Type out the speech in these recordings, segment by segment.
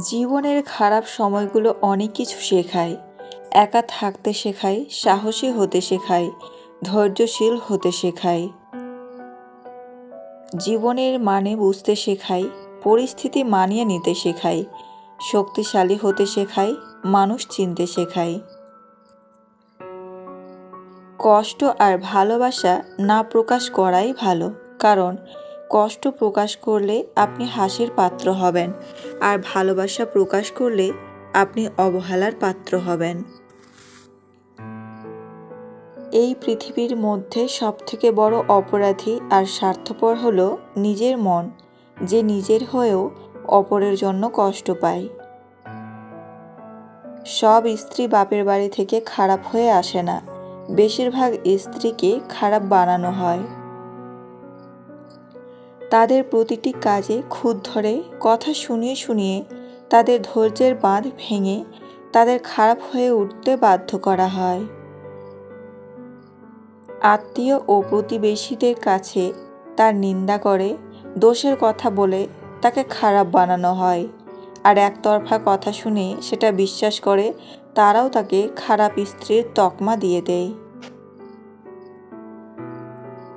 জীবনের খারাপ সময়গুলো অনেক কিছু শেখায়। একা থাকতে শেখায়, সাহসী হতে শেখায়, ধৈর্যশীল হতে শেখায়। জীবনের মানে বুঝতে শেখায়, পরিস্থিতি মানিয়ে নিতে শেখায়, শক্তিশালী হতে শেখায়, মানুষ চিনতে শেখায়। কষ্ট আর ভালোবাসা না প্রকাশ করাই ভালো, কারণ কষ্ট প্রকাশ করলে আপনি হাসির পাত্র হবেন আর ভালোবাসা প্রকাশ করলে আপনি অবহেলার পাত্র হবেন। এই পৃথিবীর মধ্যে সবথেকে বড় অপরাধী আর স্বার্থপর হলো নিজের মন, যে নিজের হয়েও অপরের জন্য কষ্ট পায়। সব স্ত্রী বাপের বাড়ি থেকে খারাপ হয়ে আসে না, বেশিরভাগ স্ত্রীকে খারাপ বানানো হয়। তাদের প্রতিটি কাজে খুদ ধরে, কথা শুনিয়ে শুনিয়ে, তাদের ধৈর্যের বাঁধ ভেঙে, তাদের খারাপ হয়ে উঠতে বাধ্য করা হয়। আত্মীয় ও প্রতিবেশীদের কাছে তার নিন্দা করে, দোষের কথা বলে তাকে খারাপ বানানো হয়। আর একতরফা কথা শুনে সেটা বিশ্বাস করে, তারাও তাকে খারাপ স্ত্রীর তকমা দিয়ে দেয়।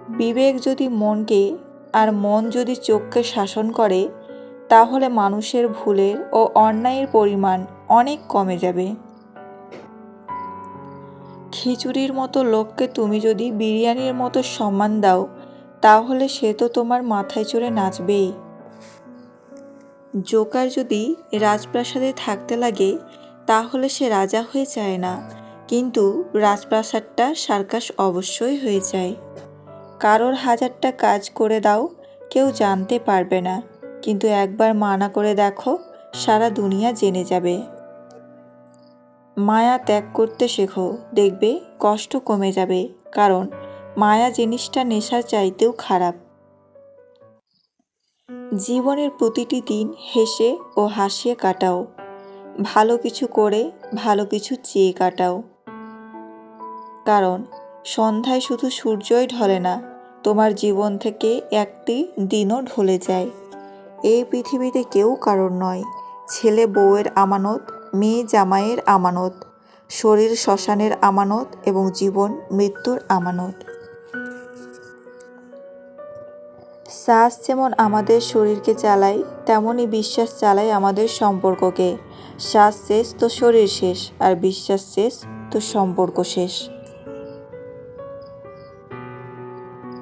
বিবেক যদি মনকে আর মন যদি চোখকে শাসন করে, তাহলে মানুষের ভুলের ও অন্যায়ের পরিমাণ অনেক কমে যাবে। খিচুড়ির মতো লোককে তুমি যদি বিরিয়ানির মতো সম্মান দাও, তাহলে সে তো তোমার মাথায় চড়ে নাচবেই। জোকার যদি রাজপ্রাসাদে থাকতে লাগে, তাহলে সে রাজা হয়ে যায় না, কিন্তু রাজপ্রাসাদটা সার্কাস অবশ্যই হয়ে যায়। কারোর হাজারটা কাজ করে দাও, কেউ জানতে পারবে না। কিন্তু একবার মানা করে দেখো, সারা দুনিয়া জেনে যাবে। মায়া ত্যাগ করতে শেখো, দেখবে কষ্ট কমে যাবে, কারণ মায়া জিনিসটা নেশার চাইতেও খারাপ। জীবনের প্রতিটি দিন হেসে ও হাসিয়ে কাটাও। ভালো কিছু করে, ভালো কিছু চেয়ে কাটাও। কারণ সন্ধ্যায় শুধু সূর্যই ঢলে না, তোমার জীবন থেকে একটি দিনও ঢলে যায়। এই পৃথিবীতে কেউ কারোর নয়, ছেলে বউয়ের আমানত, মেয়ে জামাইয়ের আমানত, শরীর শ্মশানের আমানত এবং জীবন মৃত্যুর আমানত। শ্বাস যেমন আমাদের শরীরকে চালায় তেমনই বিশ্বাস চালায় আমাদের সম্পর্ককে। শ্বাস শেষ তো শরীর শেষ, আর বিশ্বাস শেষ তো সম্পর্ক শেষ।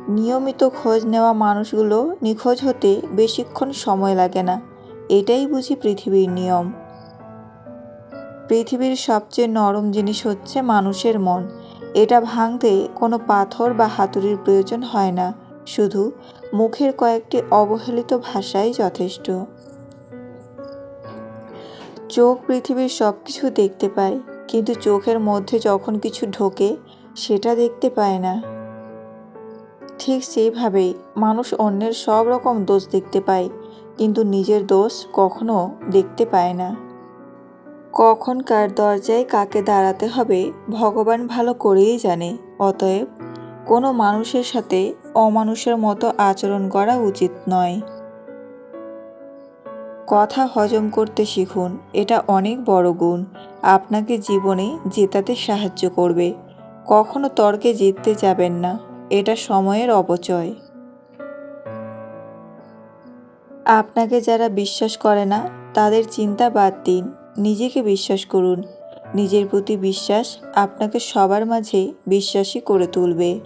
নিয়মিত খোঁজ নেওয়া মানুষগুলো নিখোঁজ হতে বেশিক্ষণ সময় লাগে না। এটাই বুঝি পৃথিবীর নিয়ম। পৃথিবীর সবচেয়ে নরম জিনিস হচ্ছে মানুষের মন। এটা ভাঙতে কোনো পাথর বা হাতুড়ির প্রয়োজন হয় না। শুধু মুখের কয়েকটি অবহেলিত ভাষাই যথেষ্ট। চোখ পৃথিবীর সব কিছু দেখতে পায়, কিন্তু চোখের মধ্যে যখন কিছু ঢোকে, সেটা দেখতে পায় না। ঠিক সেইভাবেই মানুষ অন্যের সব রকম দোষ দেখতে পায়, কিন্তু নিজের দোষ কখনো দেখতে পায় না। কখন কার দরজায় কাকে দাঁড়াতে হবে ভগবান ভালো করেই জানে, অতএব কোনো মানুষের সাথে অমানুষের মতো আচরণ করা উচিত নয়। কথা হজম করতে শিখুন, এটা অনেক বড় গুণ। আপনাকে জীবনে জেতাতে সাহায্য করবে, কখনো তর্কে জিততে যাবেন না। এটা সময়ের অপচয়। আপনাকে যারা বিশ্বাস করে না, তাদের চিন্তা বাদ দিন। নিজেকে বিশ্বাস করুন। নিজের প্রতি বিশ্বাস আপনাকে সবার মাঝে বিশ্বাসী করে তুলবে।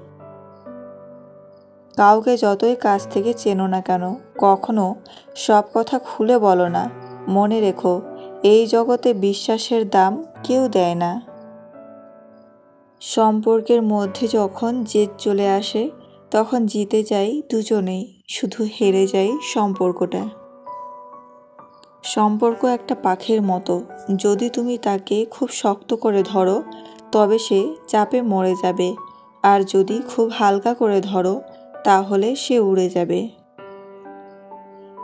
কাউকে যতই কাছ থেকে চেনো না কেন, কখনো সব কথা খুলে বলো না। মনে রেখো, এই জগতে বিশ্বাসের দাম কেউ দেয় না। সম্পর্কের মধ্যে যখন জেদ চলে আসে, তখন জিতে যাই দুজনেই, শুধু হেরে যাই সম্পর্কটা। সম্পর্ক একটা পাখির মতো। যদি তুমি তাকে খুব শক্ত করে ধরো, তবে সে চাপে মরে যাবে। আর যদি খুব হালকা করে ধরো, তাহলে সে উড়ে যাবে।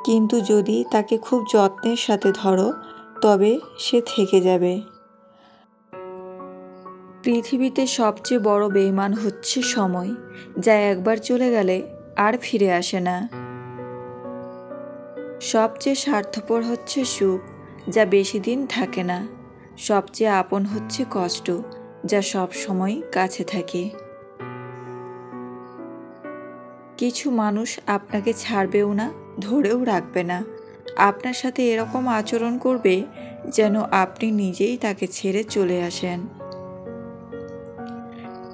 কিন্তু যদি তাকে খুব যত্নের সাথে ধরো, তবে সে থেকে যাবে। পৃথিবীতে সবচেয়ে বড় বেইমান হচ্ছে সময়, যা একবার চলে গেলে আর ফিরে আসে না। সবচেয়ে স্বার্থপর হচ্ছে সুখ, যা বেশি দিন থাকে না। সবচেয়ে আপন হচ্ছে কষ্ট, যা সব সময় কাছে থাকে। কিছু মানুষ আপনাকে ছাড়বেও না, ধরেও রাখবে না। আপনার সাথে এরকম আচরণ করবে যেন আপনি নিজেই তাকে ছেড়ে চলে আসেন।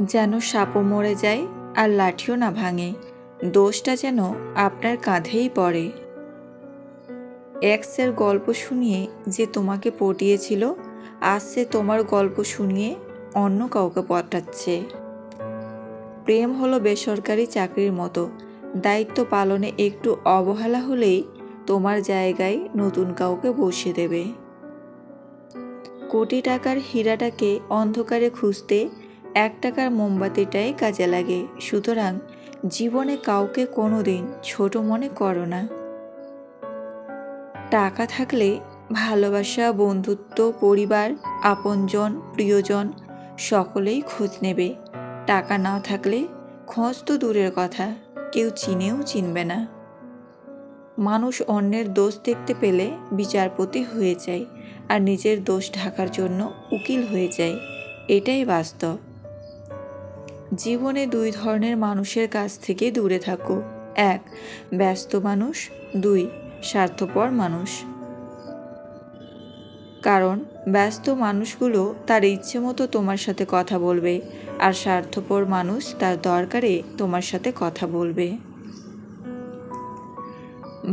যেন সাপও মরে যায় আর লাঠিও না ভাঙে। দোষটা যেন আপনার কাঁধেই পড়ে। এক্সের গল্প শুনিয়ে যে তোমাকে পটিয়েছিল, আজ সে তোমার গল্প শুনিয়ে অন্য কাউকে পটাচ্ছে। প্রেম হলো বেসরকারি চাকরির মতো। দায়িত্ব পালনে একটু অবহেলা হলেই তোমার জায়গায় নতুন কাউকে বসিয়ে দেবে। কোটি টাকার হীরাটাকে অন্ধকারে খুঁজতে এক টাকার মোমবাতিটাই কাজে লাগে। সুতরাং জীবনে কাউকে কোনো দিন ছোট মনে করো না। টাকা থাকলে ভালোবাসা, বন্ধুত্ব, পরিবার, আপনজন, প্রিয়জন সকলেই খোঁজ নেবে। টাকা না থাকলে খোঁজ তো দূরের কথা, কেউ চিনেও চিনবে না। মানুষ অন্যের দোষ দেখতে পেলে বিচারপতি হয়ে যায় আর নিজের দোষ ঢাকার জন্য উকিল হয়ে যায়। এটাই বাস্তব। জীবনে দুই ধরনের মানুষের কাছ থেকে দূরে থাকো। এক, ব্যস্ত মানুষ। দুই, স্বার্থপর মানুষ। কারণ, ব্যস্ত মানুষগুলো তার ইচ্ছে মতো তোমার সাথে কথা বলবে, আর স্বার্থপর মানুষ তার দরকারে তোমার সাথে কথা বলবে।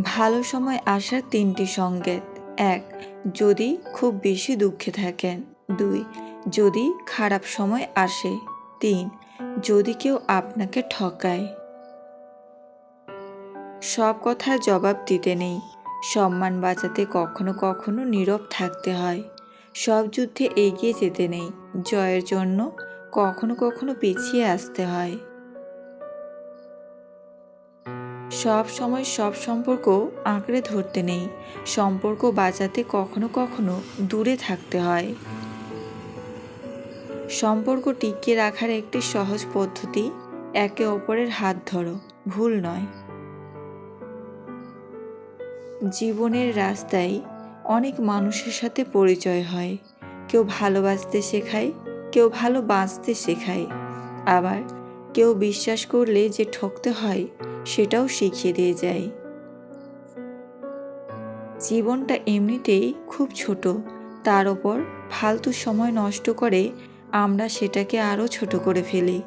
ভালো সময় আসার তিনটি সংকেত। এক, যদি খুব বেশি দুঃখে থাকেন। দুই, যদি খারাপ সময় আসে। তিন যদি কেউ আপনাকে ঠকায়। সব কথার জবাব দিতে নেই। সম্মান বাঁচাতে কখনো কখনো নীরব থাকতে হয়। সব যুদ্ধে এগিয়ে যেতে নেই। জয়ের জন্য কখনো কখনো পিছিয়ে আসতে হয়। সব সময় সব সম্পর্ক আঁকড়ে ধরতে নেই। সম্পর্ক বাঁচাতে কখনো কখনো দূরে থাকতে হয়। সম্পর্ক টিকিয়ে রাখার একটি সহজ পদ্ধতি, একে অপরের হাত ধরো, ভুল নয়। জীবনের রাস্তায় অনেক মানুষের সাথে পরিচয় হয়। কেউ ভালোবাসতে শেখায়, কেউ ভালো বাঁচতে শেখায়। আবার কেউ বিশ্বাস করলে যে ঠকতে হয়, সেটাও শিখিয়ে দিয়ে যায়। জীবনটা এমনিতেই খুব ছোট, তার ওপর ফালতু সময় নষ্ট করে আমরা সেটাকে আরও ছোট করে ফেলি।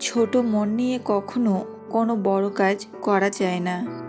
ছোট মন নিয়ে কখনো কোনো বড় কাজ করা যায় না।